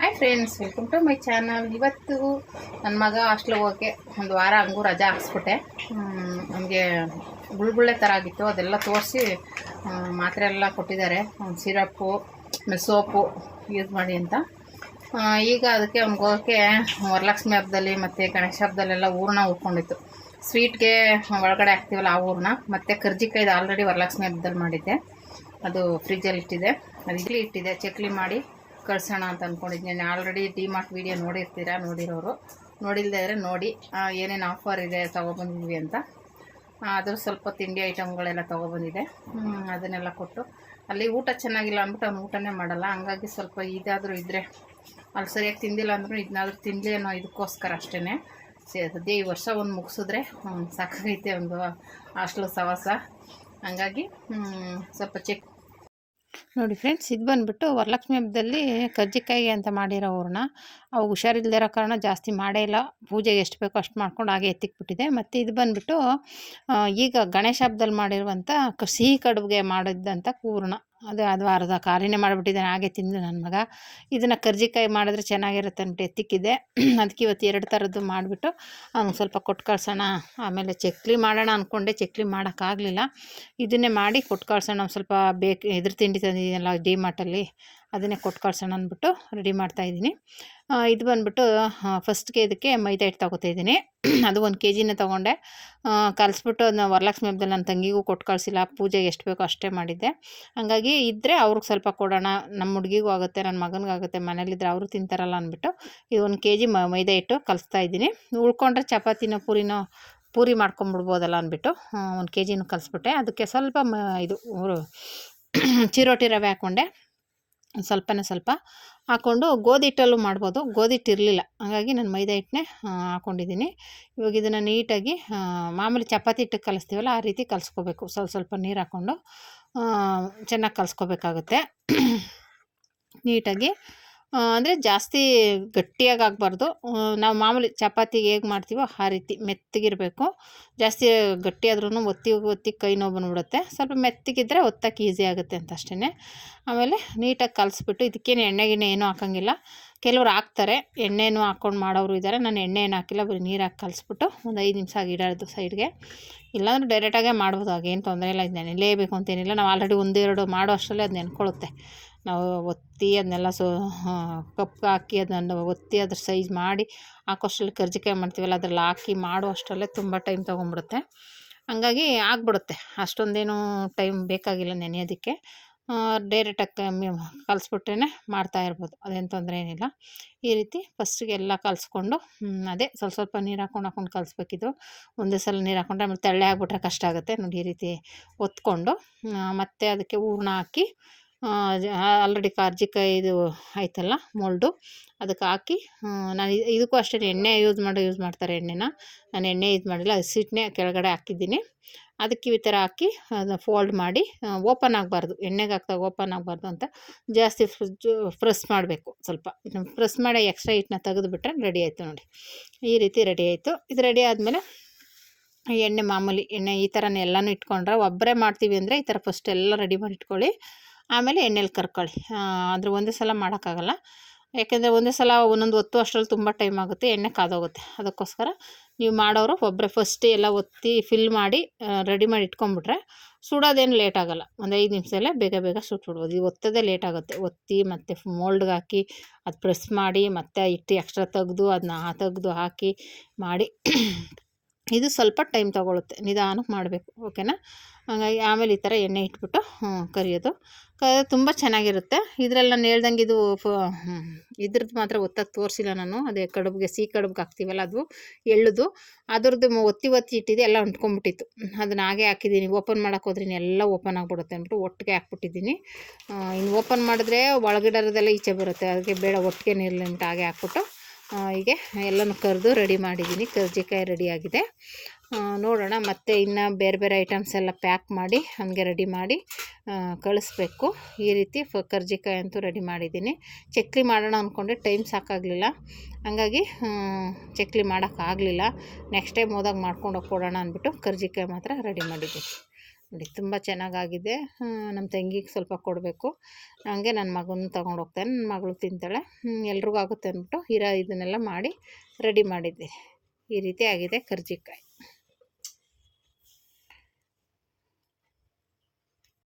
Hi friends welcome to my channel ಇವತ್ತು ನನ್ನ ಮಗ ಹಾಸ್ಟ್ಲಿಗೆ ಹೋಗೋಕ್ಕೆ ಒಂದು ವಾರ ಹಂಗೂ ರಜಾ ಹಾಕ್ಸ್ಬಿಟ್ಟೆ. ನಮಗೆ ಗುಳ್ಗುಳ್ಳೆ ಥರ ಆಗಿತ್ತು. ಅದೆಲ್ಲ ತೋರಿಸಿ ಮಾತ್ರೆ ಎಲ್ಲ ಕೊಟ್ಟಿದ್ದಾರೆ. ಸಿರಪ್ಪು ಸೋಪು ಯೂಸ್ ಮಾಡಿ ಅಂತ. ಈಗ ಅದಕ್ಕೆ ಅವ್ನಿಗೆ ಹೋಗೋಕ್ಕೆ ವರಲಕ್ಷ್ಮಿ ಹಬ್ಬದಲ್ಲಿ ಮತ್ತು ಗಣೇಶ ಹಬ್ಬದಲ್ಲೆಲ್ಲ ಊರನ್ನ ಉಳ್ಕೊಂಡಿತ್ತು ಸ್ವೀಟ್ಗೆ ಒಳಗಡೆ ಹಾಕ್ತೀವಲ್ಲ ಆ ಊರ್ಣ ಮತ್ತು ಕರ್ಜಿಕಾಯ್ದು ಆಲ್ರೆಡಿ ವರಲಕ್ಷ್ಮಿ ಹಬ್ಬದಲ್ಲಿ ಮಾಡಿದ್ದೆ. ಅದು ಫ್ರಿಜ್ಜಲ್ಲಿ ಇಟ್ಟಿದೆ ಅದು ಇಡ್ಲಿ ಇಟ್ಟಿದೆ ಚಕ್ಲಿ ಮಾಡಿ ಕಳ್ಸೋಣ ಅಂತ ಅಂದ್ಕೊಂಡಿದ್ದೀನಿ ಆಲ್ರೆಡಿ ಡಿ ಮಾರ್ಟ್ ವೀಡಿಯೋ ನೋಡಿರ್ತೀರ? ನೋಡಿರೋರು. ನೋಡಿಲ್ಲದೆ ಇದ್ರೆ ನೋಡಿ. ಏನೇನು ಆಫರ್ ಇದೆ ತೊಗೊಬಂದಿದ್ವಿ ಅಂತ. ಆದರೂ ಸ್ವಲ್ಪ ತಿಂಡಿ ಐಟಮ್ಗಳೆಲ್ಲ ತೊಗೊಬಂದಿದೆ. ಅದನ್ನೆಲ್ಲ ಕೊಟ್ಟು. ಅಲ್ಲಿ ಊಟ ಚೆನ್ನಾಗಿಲ್ಲ ಅಂದ್ಬಿಟ್ಟು ಅವ್ನು ಊಟನೇ ಮಾಡಲ್ಲ. ಹಂಗಾಗಿ ಸ್ವಲ್ಪ ಇದಾದರೂ ಇದ್ದರೆ ಅಲ್ಲಿ ಸರಿಯಾಗಿ ತಿಂದಿಲ್ಲ ಅಂದ್ರೂ ಇದನ್ನಾದ್ರೂ ತಿನ್ನಲಿ ಅನ್ನೋ ಇದಕ್ಕೋಸ್ಕರ ಅಷ್ಟೇ ಸದ್ಯ ಈ ವರ್ಷ ಒಂದು ಮುಗಿಸಿದ್ರೆ ಸಾಕಾಗೈತೆ ಒಂದು ಹಾಸ್ಟ್ಲು ಸವಾಸ ಹಂಗಾಗಿ ಸ್ವಲ್ಪ ಚೆಕ್ ನೋಡಿ ಫ್ರೆಂಡ್ಸ್, ಇದು ಬಂದುಬಿಟ್ಟು ವರಲಕ್ಷ್ಮಿ ಹಬ್ಬದಲ್ಲಿ ಕರ್ಜಿಕಾಯಿ ಅಂತ ಮಾಡಿರೋ ಹೂರ್ಣ. ಅವು ಹುಷಾರಿಲ್ಲದಿರೋ ಕಾರಣ ಜಾಸ್ತಿ ಮಾಡೇ ಇಲ್ಲ. ಪೂಜೆಗೆ ಎಷ್ಟು ಬೇಕೋ ಅಷ್ಟು ಮಾಡ್ಕೊಂಡು ಹಾಗೆ ಎತ್ತಿಕ್ಬಿಟ್ಟಿದೆ. ಮತ್ತು ಇದು ಬಂದುಬಿಟ್ಟು ಈಗ ಗಣೇಶ ಹಬ್ಬದಲ್ಲಿ ಮಾಡಿರುವಂಥ ಸಿಹಿ ಕಡುಬಿಗೆ ಮಾಡಿದ್ದಂಥ ಹೂರ್ಣ. ಅದು ಅದು ಅರ್ಧ ಖಾಲಿನೇ ಮಾಡಿಬಿಟ್ಟಿದ್ದಾನೆ ಹಾಗೆ ತಿಂದು ನನ್ನ ಮಗ. ಇದನ್ನು ಕರ್ಜಿಕಾಯಿ ಮಾಡಿದ್ರೆ ಚೆನ್ನಾಗಿರುತ್ತೆ ಅಂದ್ಬಿಟ್ಟು ಎತ್ತಿಕ್ಕಿದೆ ಅದಕ್ಕೆ ಇವತ್ತು ಎರಡು ಥರದ್ದು ಮಾಡಿಬಿಟ್ಟು ಅವ್ನಿಗೆ ಸ್ವಲ್ಪ ಕೊಟ್ಟು ಕಳ್ಸೋಣ, ಆಮೇಲೆ ಚಕ್ಲಿ ಮಾಡೋಣ ಅಂದ್ಕೊಂಡೆ ಚಕ್ಲಿ ಮಾಡೋಕ್ಕಾಗಲಿಲ್ಲ ಇದನ್ನೇ ಮಾಡಿ ಕೊಟ್ಟು ಕಳ್ಸೋಣ ಸ್ವಲ್ಪ ಬೇಕು ಇದ್ರ ತಿಂಡಿ ತಂದಿದ್ದೀನಲ್ಲ ಡಿ ಮಾರ್ಟಲ್ಲಿ. ಅದನ್ನೇ ಕೊಟ್ಟು ಕಳ್ಸೋಣ ಅಂದ್ಬಿಟ್ಟು ರೆಡಿ ಮಾಡ್ತಾಯಿದ್ದೀನಿ ಇದು ಬಂದ್ಬಿಟ್ಟು ಫಸ್ಟ್ಗೆ ಇದಕ್ಕೆ ಮೈದಾ ಹಿಟ್ಟು ತೊಗೋತಾ ಇದ್ದೀನಿ. ಅದು ಒಂದು ಕೆ ಜಿನೇ ತೊಗೊಂಡೆ ಕಲಿಸ್ಬಿಟ್ಟು ಅದನ್ನ ವರಲಕ್ಷ್ಮಿ ಹಬ್ಬದಲ್ಲಿ ನನ್ನ ತಂಗಿಗೂ ಕೊಟ್ಟು ಕಳಿಸಿಲ್ಲ. ಪೂಜೆಗೆ ಎಷ್ಟು ಬೇಕೋ ಅಷ್ಟೇ ಮಾಡಿದ್ದೆ. ಹಾಗಾಗಿ ಇದ್ದರೆ ಅವ್ರಿಗೆ ಸ್ವಲ್ಪ ಕೊಡೋಣ. ನಮ್ಮ ಹುಡುಗಿಗೂ ಆಗುತ್ತೆ ನನ್ನ ಮಗನಿಗಾಗುತ್ತೆ ಮನೇಲಿದ್ದರೆ ಅವರು ತಿಂತಾರಲ್ಲ ಅಂದ್ಬಿಟ್ಟು ಇದು ಒಂದು ಕೆ ಜಿ ಮೈದಾ ಹಿಟ್ಟು ಕಲಿಸ್ತಾ ಇದ್ದೀನಿ. ಉಳ್ಕೊಂಡ್ರೆ ಚಪಾತಿನೋ, ಪೂರಿನೋ ಪೂರಿ ಮಾಡ್ಕೊಂಬಿಡ್ಬೋದಲ್ಲ ಅಂದ್ಬಿಟ್ಟು ಒಂದು ಕೆ ಜಿನೂ ಕಲಿಸ್ಬಿಟ್ಟೆ. ಅದಕ್ಕೆ ಸ್ವಲ್ಪ ಇದು ಚಿರೋಟಿ ರವೆ ಹಾಕ್ಕೊಂಡೆ ಸ್ವಲ್ಪನೇ ಸ್ವಲ್ಪ ಹಾಕ್ಕೊಂಡು ಗೋಧಿ ಹಿಟ್ಟಲ್ಲೂ ಮಾಡ್ಬೋದು. ಗೋಧಿ ಹಿಟ್ಟು ಇರಲಿಲ್ಲ ಹಾಗಾಗಿ ನಾನು ಮೈದಾ ಹಿಟ್ಟನ್ನೇ ಹಾಕ್ಕೊಂಡಿದ್ದೀನಿ ಇವಾಗ ಇದನ್ನು ನೀಟಾಗಿ ಮಾಮೂಲಿ ಚಪಾತಿ ಹಿಟ್ಟು ಕಲಿಸ್ತೀವಲ್ಲ, ಆ ರೀತಿ ಕಲಿಸ್ಕೋಬೇಕು. ಸ್ವಲ್ಪ ಸ್ವಲ್ಪ ನೀರು ಹಾಕ್ಕೊಂಡು ಚೆನ್ನಾಗಿ ಕಲಿಸ್ಕೋಬೇಕಾಗುತ್ತೆ. ನೀಟಾಗಿ ಅಂದರೆ ಜಾಸ್ತಿ ಗಟ್ಟಿಯಾಗಿ ಆಗಬಾರ್ದು ನಾವು ಮಾಮೂಲಿ ಚಪಾತಿಗೆ ಹೇಗೆ ಮಾಡ್ತೀವೋ ಆ ರೀತಿ ಮೆತ್ತಗಿರಬೇಕು. ಜಾಸ್ತಿ ಗಟ್ಟಿಯಾದ್ರೂ ಒತ್ತಿ ಒತ್ತಿ ಕೈ ನೋವು ಬಂದ್ಬಿಡುತ್ತೆ. ಸ್ವಲ್ಪ ಮೆತ್ತಗಿದ್ರೆ ಒತ್ತಕ್ಕೆ ಈಸಿ ಆಗುತ್ತೆ ಅಂತ ಅಷ್ಟೇ ಆಮೇಲೆ ನೀಟಾಗಿ ಕಲಿಸ್ಬಿಟ್ಟು ಇದಕ್ಕೇನು ಎಣ್ಣೆ ಗಿಣ್ಣೆ ಏನೂ ಹಾಕೋಂಗಿಲ್ಲ. ಕೆಲವ್ರು ಹಾಕ್ತಾರೆ. ಎಣ್ಣೆನೂ ಹಾಕ್ಕೊಂಡು ಮಾಡೋರು ಇದ್ದಾರೆ ನಾನು ಎಣ್ಣೆ ಏನು ಹಾಕಿಲ್ಲ, ಬರೀ ನೀರು ಹಾಕಿ ಕಲಿಸ್ಬಿಟ್ಟು ಒಂದು ಐದು ನಿಮಿಷ ಆಗಿ ಇಡೋದು ಸೈಡ್ಗೆ. ಇಲ್ಲಾಂದ್ರೆ ಡೈರೆಕ್ಟಾಗೇ ಮಾಡ್ಬೋದು. ಆಗೇನು ತೊಂದರೆ ಇಲ್ಲ. ಇದು ನೆನೆಯಲೇಬೇಕು ಅಂತೇನಿಲ್ಲ ನಾವು ಆಲ್ರೆಡಿ ಒಂದೆರಡು ಮಾಡೋ ಅಷ್ಟರಲ್ಲಿ ಅದು ನೆನ್ಕೊಳ್ಳುತ್ತೆ. ನಾವು ಒತ್ತಿ ಅದನ್ನೆಲ್ಲ ಸೊ ಕಪ್ಗೆ ಹಾಕಿ ಅದನ್ನು ಒತ್ತಿ ಅದ್ರ ಸೈಜ್ ಮಾಡಿ ಹಾಕೋಷ್ಟರಲ್ಲಿ ಕರ್ಜಿಕಾಯಿ ಮಾಡ್ತೀವಲ್ಲ ಅದ್ರಲ್ಲಿ ಹಾಕಿ ಮಾಡೋ ಅಷ್ಟರಲ್ಲೇ ತುಂಬ ಟೈಮ್ ತೊಗೊಂಬಿಡುತ್ತೆ. ಹಂಗಾಗಿ ಆಗ್ಬಿಡುತ್ತೆ. ಅಷ್ಟೊಂದೇನು ಟೈಮ್ ಬೇಕಾಗಿಲ್ಲ ನೆನೆಯೋದಕ್ಕೆ. ಡೈರೆಕ್ಟಾಗಿ ಕಲಿಸ್ಬಿಟ್ರೇ ಮಾಡ್ತಾ ಇರ್ಬೋದು. ಅದೇನು ತೊಂದರೆ ಏನಿಲ್ಲ. ಈ ರೀತಿ ಫಸ್ಟಿಗೆ ಎಲ್ಲ ಕಲಿಸ್ಕೊಂಡು ಅದೇ ಸ್ವಲ್ಪ ಸ್ವಲ್ಪ ನೀರು ಹಾಕ್ಕೊಂಡು ಹಾಕ್ಕೊಂಡು ಕಲಿಸ್ಬೇಕಿದು ಒಂದೇ ಸಲ ನೀರು ಹಾಕ್ಕೊಂಡ್ರೆ ಆಮೇಲೆ ತೆಳ್ಳೆ ಆಗಿಬಿಟ್ರೆ ಕಷ್ಟ ಆಗುತ್ತೆ. ನೋಡಿ ಈ ರೀತಿ ಒತ್ಕೊಂಡು ಮತ್ತು ಅದಕ್ಕೆ ಹೂರ್ಣ ಹಾಕಿ ಆಲ್ರೆಡಿ ಕರ್ಜಿಕಾಯಿದು ಆಯ್ತಲ್ಲ, ಮೋಲ್ಡು. ಅದಕ್ಕೆ ಹಾಕಿ ನಾನು ಇದ್- ಇದಕ್ಕೂ ಅಷ್ಟೇ ಎಣ್ಣೆ ಯೂಸ್ ಮಾಡಿ, ಯೂಸ್ ಮಾಡ್ತಾರೆ ಎಣ್ಣೆನ. ನಾನು ಎಣ್ಣೆ ಇದು ಮಾಡಿಲ್ಲ ಹಸಿಟ್ಟನ್ನೇ ಕೆಳಗಡೆ ಹಾಕಿದ್ದೀನಿ. ಅದಕ್ಕೆ ಈ ಥರ ಹಾಕಿ, ಅದನ್ನ ಫೋಲ್ಡ್ ಮಾಡಿ ಓಪನ್ ಆಗಬಾರ್ದು. ಎಣ್ಣೆಗೆ ಹಾಕ್ದಾಗ ಓಪನ್ ಆಗಬಾರ್ದು ಅಂತ. ಜಾಸ್ತಿ ಪ್ರೆಸ್ ಮಾಡಬೇಕು ಸ್ವಲ್ಪ. ಪ್ರೆಸ್ ಮಾಡಿ ಎಕ್ಸ್ಟ್ರಾ ಹಿಟ್ಟನ್ನ ತೆಗೆದುಬಿಟ್ರೆ ರೆಡಿ ಆಯಿತು ನೋಡಿ. ಈ ರೀತಿ ರೆಡಿ ಆಯಿತು. ಇದು ರೆಡಿ ಆದಮೇಲೆ ಎಣ್ಣೆ ಮಾಮೂಲಿ ಎಣ್ಣೆ ಈ ಥರನೇ ಎಲ್ಲನೂ ಇಟ್ಕೊಂಡ್ರೆ, ಒಬ್ಬರೇ ಮಾಡ್ತೀವಿ ಅಂದರೆ ಈ ಥರ ಫಸ್ಟ್ ಎಲ್ಲ ರೆಡಿ ಮಾಡಿ ಇಟ್ಕೊಳ್ಳಿ. ಆಮೇಲೆ ಎಣ್ಣೆಲಿ ಕರ್ಕೊಳ್ಳಿ. ಅಂದರೆ ಒಂದೇ ಸಲ ಮಾಡೋಕ್ಕಾಗಲ್ಲ. ಯಾಕೆಂದರೆ ಒಂದೇ ಸಲ ಒಂದೊಂದು ಒತ್ತು ಅಷ್ಟರಲ್ಲಿ ತುಂಬ ಟೈಮ್ ಆಗುತ್ತೆ, ಎಣ್ಣೆ ಕಾದೋಗುತ್ತೆ. ಅದಕ್ಕೋಸ್ಕರ ನೀವು ಮಾಡೋರು ಒಬ್ಬರೇ ಫಸ್ಟ್ ಎಲ್ಲ ಒತ್ತಿ ಫಿಲ್ ಮಾಡಿ ರೆಡಿ ಮಾಡಿ ಇಟ್ಕೊಂಡ್ಬಿಟ್ರೆ ಸುಡೋದೇನು ಲೇಟ್ ಆಗೋಲ್ಲ. ಒಂದು ಐದು ನಿಮಿಷದಲ್ಲೇ ಬೇಗ ಬೇಗ ಸುಟ್ಬಿಡ್ಬೋದು ಈ ಒತ್ತದೇ ಲೇಟ್ ಆಗುತ್ತೆ. ಒತ್ತಿ ಮತ್ತು ಮೋಲ್ಡ್ಗೆ ಹಾಕಿ ಅದು ಪ್ರೆಸ್ ಮಾಡಿ ಮತ್ತೆ ಇಟ್ಟು ಎಕ್ಸ್ಟ್ರಾ ತೆಗೆದು ಅದನ್ನ ತೆಗೆದು ಹಾಕಿ ಮಾಡಿ ಇದು ಸ್ವಲ್ಪ ಟೈಮ್ ತೊಗೊಳುತ್ತೆ ನಿಧಾನಕ್ಕೆ ಮಾಡಬೇಕು, ಓಕೆನಾ? ಹಾಗಾಗಿ ಆಮೇಲೆ ಈ ಥರ ಎಣ್ಣೆ ಇಟ್ಬಿಟ್ಟು ಕರಿಯೋದು. ಕ ತುಂಬ ಚೆನ್ನಾಗಿರುತ್ತೆ. ಇದರಲ್ಲಿ ನಾನು ಹೇಳ್ದಂಗೆ ಇದು ಫ ಇದ್ರದ್ದು ಮಾತ್ರ ಒತ್ತಕ್ಕೆ ತೋರಿಸಿಲ್ಲ ನಾನು. ಅದೇ ಕಡುಬಿಗೆ, ಸಿಹಿ ಕಡುಬಿಗೆ ಹಾಕ್ತೀವಲ್ಲ ಅದು, ಎಳ್ಳುದು. ಅದ್ರದ್ದು ಒತ್ತಿ ಒತ್ತಿ ಇಟ್ಟಿದ್ದೆ ಎಲ್ಲ ಅಂಟ್ಕೊಂಡ್ಬಿಟ್ಟಿತ್ತು ಅದನ್ನ ಹಾಗೆ ಹಾಕಿದ್ದೀನಿ. ಓಪನ್ ಮಾಡೋಕೆ ಹೋದ್ರೆ ಎಲ್ಲ ಓಪನ್ ಆಗಿಬಿಡುತ್ತೆ ಅಂದ್ಬಿಟ್ಟು ಒಟ್ಟಿಗೆ ಹಾಕ್ಬಿಟ್ಟಿದ್ದೀನಿ. ಇನ್ನು ಓಪನ್ ಮಾಡಿದ್ರೆ ಒಳಗಡೆರದೆಲ್ಲ ಈಚೆ ಬರುತ್ತೆ. ಅದಕ್ಕೆ ಬೇಡ, ಒಟ್ಟಿಗೆ ನೀರಲ್ಲಿ ಅಂದ್ಬಿಟ್ಟು ಹಾಗೆ ಹಾಕ್ಬಿಟ್ಟು ಹೀಗೆ ಎಲ್ಲನೂ ಕರೆದು ರೆಡಿ ಮಾಡಿದ್ದೀನಿ. ಕರ್ಜಿಕಾಯಿ ರೆಡಿಯಾಗಿದೆ. ನೋಡೋಣ, ಮತ್ತೆ ಇನ್ನು ಬೇರೆ ಬೇರೆ ಐಟಮ್ಸ್ ಎಲ್ಲ ಪ್ಯಾಕ್ ಮಾಡಿ, ಹಾಗೆ ರೆಡಿ ಮಾಡಿ ಕಳಿಸ್ಬೇಕು. ಈ ರೀತಿ ಫ, ಕರ್ಜಿಕಾಯಿ ಅಂತೂ ರೆಡಿ ಮಾಡಿದ್ದೀನಿ. ಚಕ್ಲಿ ಮಾಡೋಣ ಅಂದ್ಕೊಂಡೆ ಟೈಮ್ ಸಾಕಾಗಲಿಲ್ಲ. ಹಾಗಾಗಿ ಚಕ್ಲಿ ಮಾಡೋಕ್ಕಾಗಲಿಲ್ಲ ನೆಕ್ಸ್ಟ್ ಟೈಮ್ ಹೋದಾಗ ಮಾಡ್ಕೊಂಡು ಹೋಗಿ ಕೊಡೋಣ ಅಂದ್ಬಿಟ್ಟು ಕರ್ಜಿಕಾಯಿ ಮಾತ್ರ ರೆಡಿ ಮಾಡಿದ್ದೀನಿ. ನೋಡಿ, ತುಂಬ ಚೆನ್ನಾಗಾಗಿದೆ. ನಮ್ಮ ತಂಗಿಗೆ ಸ್ವಲ್ಪ ಕೊಡಬೇಕು. ಹಂಗೆ ನನ್ನ ಮಗನ ತೊಗೊಂಡು ಹೋಗ್ತಾನೆ. ನನ್ನ ಮಗಳು ತಿಂತಾಳೆ. ಎಲ್ರಿಗೂ ಆಗುತ್ತೆ ಅಂದ್ಬಿಟ್ಟು ಇರೋ ಇದನ್ನೆಲ್ಲ ಮಾಡಿ ರೆಡಿ ಮಾಡಿದ್ದೆ ಈ ರೀತಿ ಆಗಿದೆ ಕರ್ಜಿಕಾಯಿ.